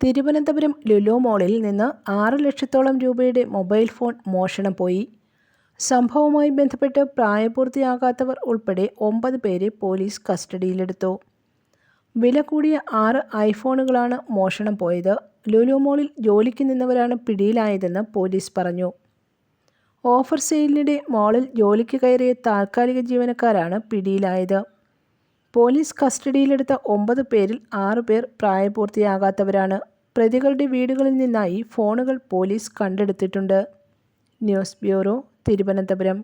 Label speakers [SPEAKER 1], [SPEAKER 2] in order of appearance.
[SPEAKER 1] തിരുവനന്തപുരം ലുലു മോളിൽ നിന്ന് ആറ് ലക്ഷത്തോളം രൂപയുടെ മൊബൈൽ ഫോൺ മോഷണം പോയി. സംഭവവുമായി ബന്ധപ്പെട്ട് പ്രായപൂർത്തിയാകാത്തവർ ഉൾപ്പെടെ ഒമ്പത് പേരെ പോലീസ് കസ്റ്റഡിയിലെടുത്തു. വില കൂടിയ ആറ് ഐഫോണുകളാണ് മോഷണം പോയത്. ലുലു മോളിൽ ജോലിക്ക് നിന്നവരാണ് പിടിയിലായതെന്ന് പോലീസ് പറഞ്ഞു. ഓഫർ സെയിലിനിടെ മോളിൽ ജോലിക്ക് കയറിയ താൽക്കാലിക ജീവനക്കാരാണ് പിടിയിലായത്. പോലീസ് കസ്റ്റഡിയിലെടുത്ത ഒമ്പത് പേരിൽ ആറു പേർ പ്രായപൂർത്തിയാകാത്തവരാണ്. പ്രതികളുടെ വീടുകളിൽ നിന്നായി ഫോണുകൾ പോലീസ് കണ്ടെടുത്തിട്ടുണ്ട്.
[SPEAKER 2] News bureau Thiruvananthapuram.